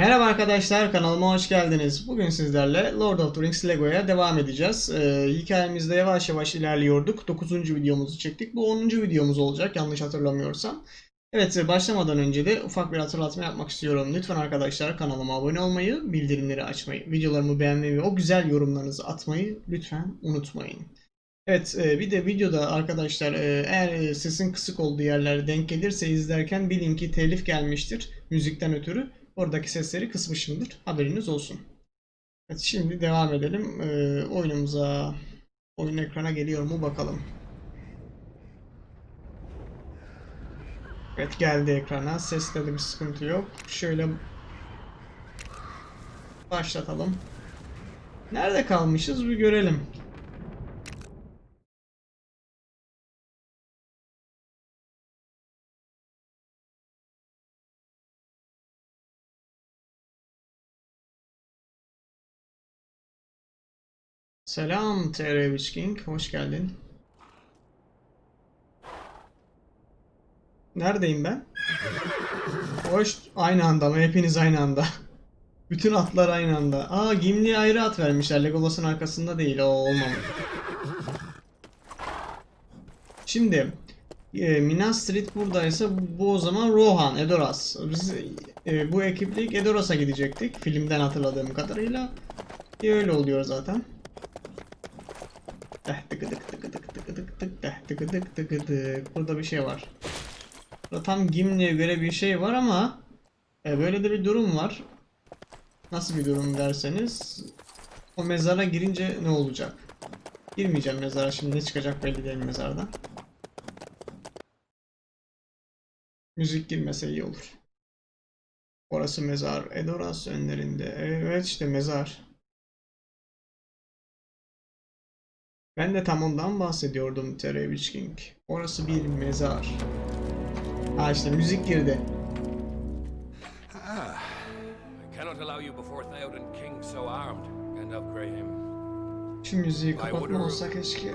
Merhaba arkadaşlar kanalıma hoş geldiniz. Bugün sizlerle Lord of the Rings Lego'ya devam edeceğiz. Ee, hikayemizde yavaş yavaş ilerliyorduk. 9. videomuzu çektik. Bu 10. videomuz olacak yanlış hatırlamıyorsam. Evet başlamadan önce de ufak bir hatırlatma yapmak istiyorum. Lütfen arkadaşlar kanalıma abone olmayı, bildirimleri açmayı, videolarımı beğenmeyi ve o güzel yorumlarınızı atmayı lütfen unutmayın. Evet e, bir de videoda arkadaşlar e, eğer e, sesin kısık olduğu yerler denk gelirse izlerken bilin ki telif gelmiştir müzikten ötürü. Oradaki sesleri kısmışımdır. Haberiniz olsun. Evet şimdi devam edelim e, oyunumuza. Oyun ekrana geliyor mu bakalım. Evet geldi ekrana. Seste de bir sıkıntı yok. Şöyle başlatalım. Nerede kalmışız bir görelim. Selam TR King, hoş geldin. Neredeyim ben? Hoş, aynı anda ama hepiniz aynı anda. Bütün atlar aynı anda. Aa Gimli'ye ayrı at vermişler. Legolas'ın arkasında değil, o olmamış. Şimdi e, Minas Street buradaysa bu o zaman Rohan, Edoras. Biz e, bu ekiple ilk Edoras'a gidecektik. Filmden hatırladığım kadarıyla. E, öyle oluyor zaten. Burada bir şey var. Burada tam Gimli'ye göre bir şey var ama e, böyle de bir durum var. Nasıl bir durum derseniz o mezara girince ne olacak? Girmeyeceğim mezara şimdi ne çıkacak belli değil mezardan. Müzik girmese iyi olur. Orası mezar. Edoras önlerinde. Evet işte mezar. Ben de tam ondan bahsediyordum Terry Witch King. Orası bir mezar. Ha işte müzik girdi. Graham. Şu müziği kapatma olsa keşke.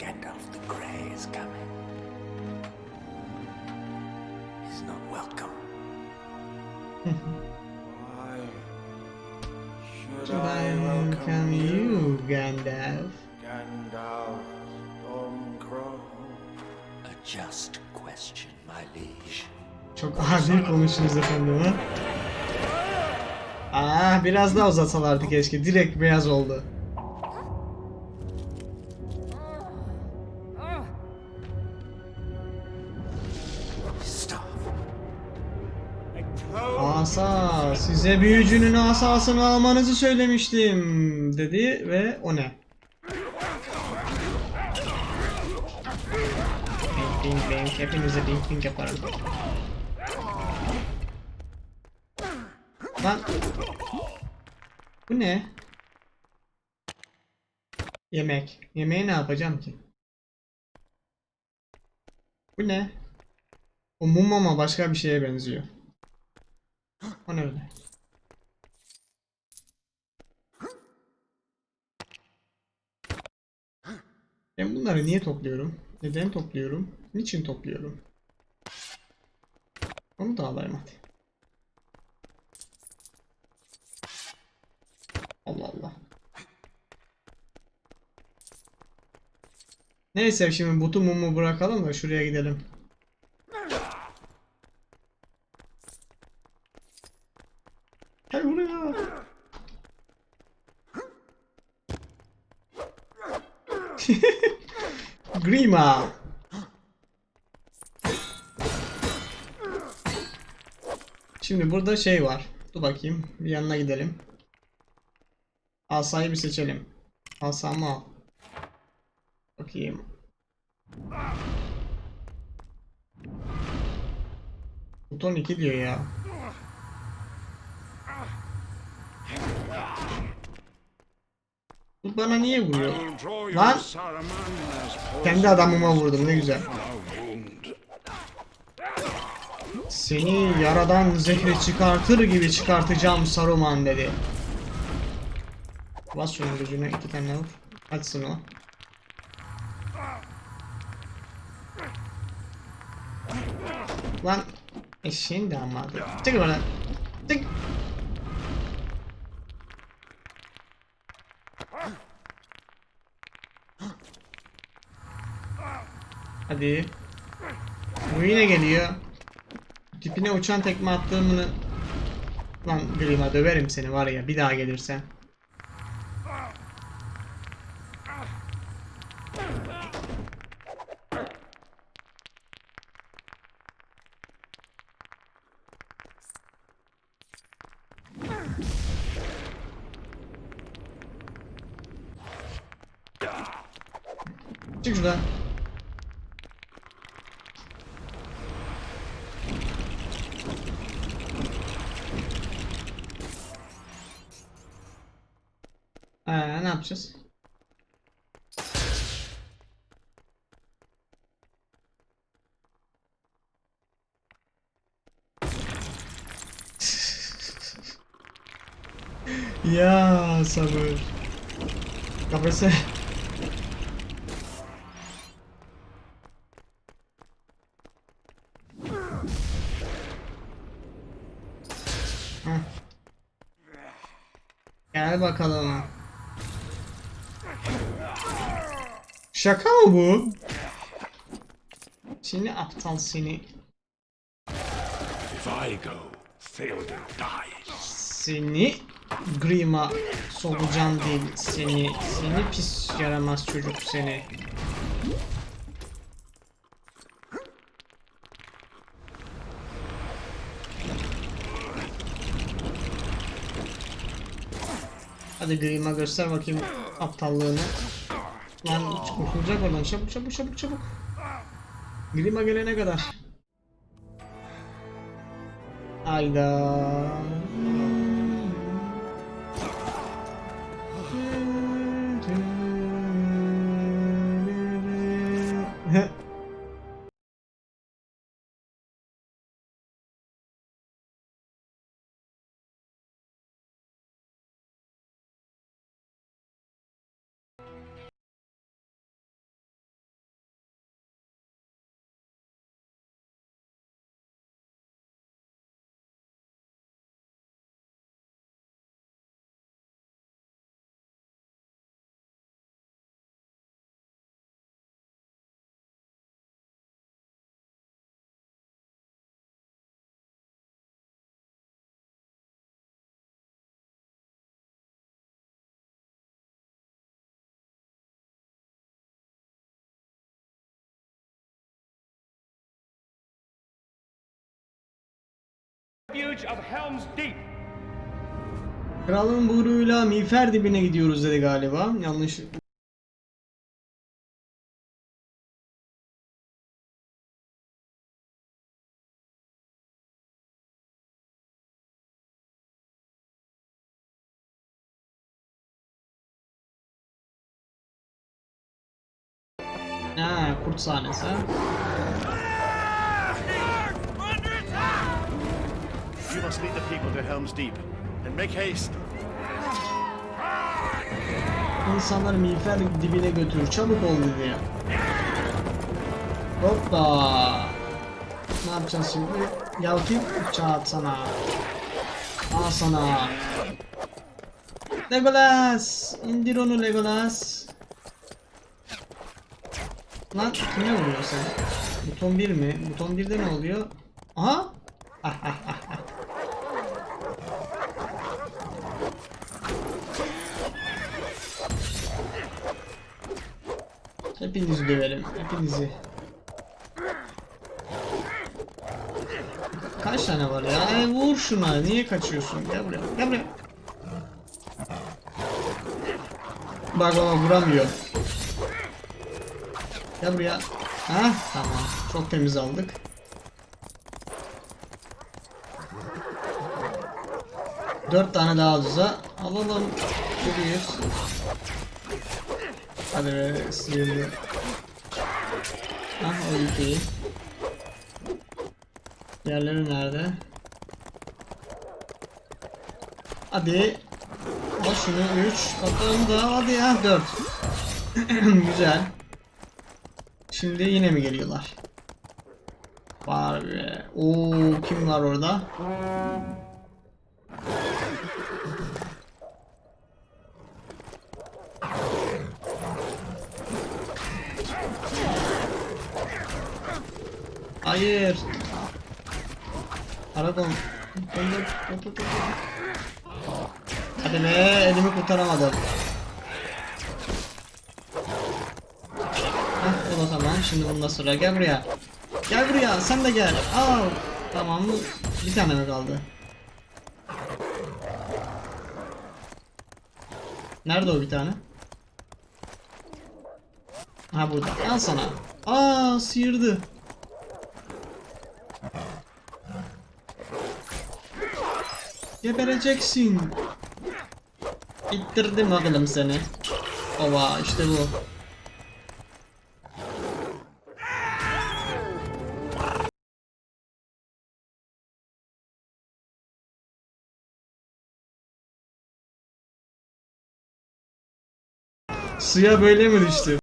Gandalf the Grey is coming. He's not welcome. Why should Should I I welcome you, Gandalf? Gandalf Stormcrow? A just question, my liege. Çok adil konuştunuz efendim ha. Aa, biraz daha uzatsalardı keşke. Direkt beyaz oldu. Size büyücünün asasını almanızı söylemiştim dedi ve o ne? Bing bing bing, hepinize bing bing yaparım. Lan bu ne? Yemek. Yemeği ne yapacağım ki? Bu ne? O mum ama başka bir şeye benziyor. O ne öyle? Ben bunları niye topluyorum? Neden topluyorum? Niçin topluyorum? Onu da alayım hadi. Allah Allah. Neyse şimdi butu mumu bırakalım da şuraya gidelim. Gel buraya. Grima. Şimdi burada şey var. Dur bakayım. Bir yanına gidelim. Asayı bir seçelim. Asamı al. Bakayım. Buton 2 diyor ya. Bana niye vuruyor? Lan! Kendi adamıma vurdum ne güzel. Seni yaradan zehri çıkartır gibi çıkartacağım Saruman dedi. Bas şunun gücüne iki tane vur. Açsın o. Lan eşeğin damadı. Çık bana. Çık. Hadi. Bu yine geliyor. Tipine uçan tekme attığımını... Lan Grima döverim seni var ya bir daha gelirsen. Çık şuradan. Ee, ne yapacağız? ya sabır. Heh. Gel bakalım. Şaka mı bu? Seni aptal seni. If I go. Seni Grima solucan değil seni. Seni pis yaramaz çocuk seni. Hadi Grima göster bakayım aptallığını. Lan kurtulacak oradan çabuk çabuk çabuk çabuk. Grima gelene kadar. Hayda. Kralın buyruğuyla miğfer dibine gidiyoruz dedi galiba. Yanlış. Ha, kurt sahnesi. You must lead the people to Helm's Deep. And make haste. İnsanları miğfer dibine götür. Çabuk ol dedi. Hoppa. Ne yapacağız şimdi? Yalkin uçağı atsana. Al sana. Legolas! İndir onu Legolas. Lan kime vuruyor sen? Buton 1 mi? Buton 1'de ne oluyor? Aha! Hepinizi döverim. Hepinizi. Kaç tane var ya? E, vur şuna. Niye kaçıyorsun? Gel buraya. Gel buraya. Bak baba vuramıyor. Gel buraya. Ha tamam. Çok temiz aldık. Dört tane daha alacağız ha. Alalım. Bir. Hadi be sıyırdı. Ah o iyi. Diğerleri nerede? Hadi. Al şunu 3. Bakalım da hadi ya 4. Güzel. Şimdi yine mi geliyorlar? Var be. Oo kim var orada? Hayır. Aragon. Hadi be elimi kurtaramadım. Heh, o da tamam. Şimdi bunda sıra. Gel buraya. Gel buraya. Sen de gel. Al. Tamam. Bir tane mi kaldı? Nerede o bir tane? Ha burada. Al sana. Aa sıyırdı. Gebereceksin. İttirdim oğlum seni. Ova işte bu. Suya böyle mi düştü?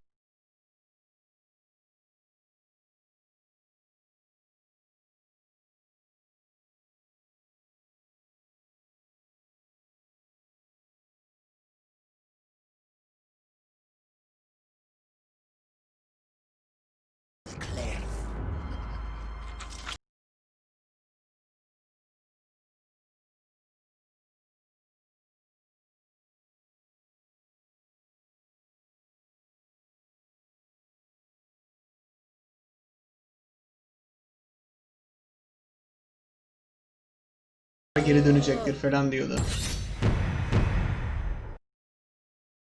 Geri dönecektir falan diyordu.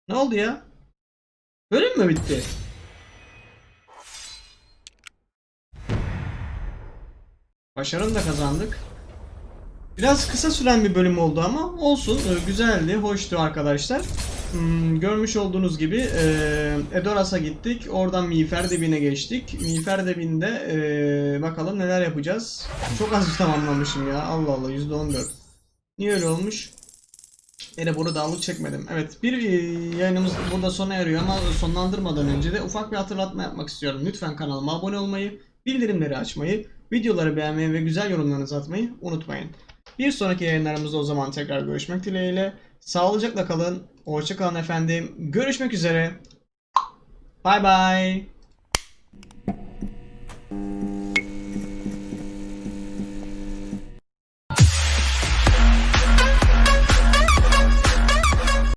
Ne oldu ya? Bölüm mü bitti? Başarını da kazandık. Biraz kısa süren bir bölüm oldu ama olsun. Ee, Güzeldi, hoştu arkadaşlar. Hmm, görmüş olduğunuz gibi e, Edoras'a gittik. Oradan Miğfer Debi'ne geçtik. Miğfer Debi'nde e, bakalım neler yapacağız. Çok az tamamlamışım ya. Allah Allah %14. Niye öyle olmuş? Yine burada dağlık çekmedim. Evet bir yayınımız burada sona eriyor ama sonlandırmadan önce de ufak bir hatırlatma yapmak istiyorum. Lütfen kanalıma abone olmayı, bildirimleri açmayı, videoları beğenmeyi ve güzel yorumlarınızı atmayı unutmayın. Bir sonraki yayınlarımızda o zaman tekrar görüşmek dileğiyle. Sağlıcakla kalın. Hoşça kalın efendim. Görüşmek üzere. Bay bay.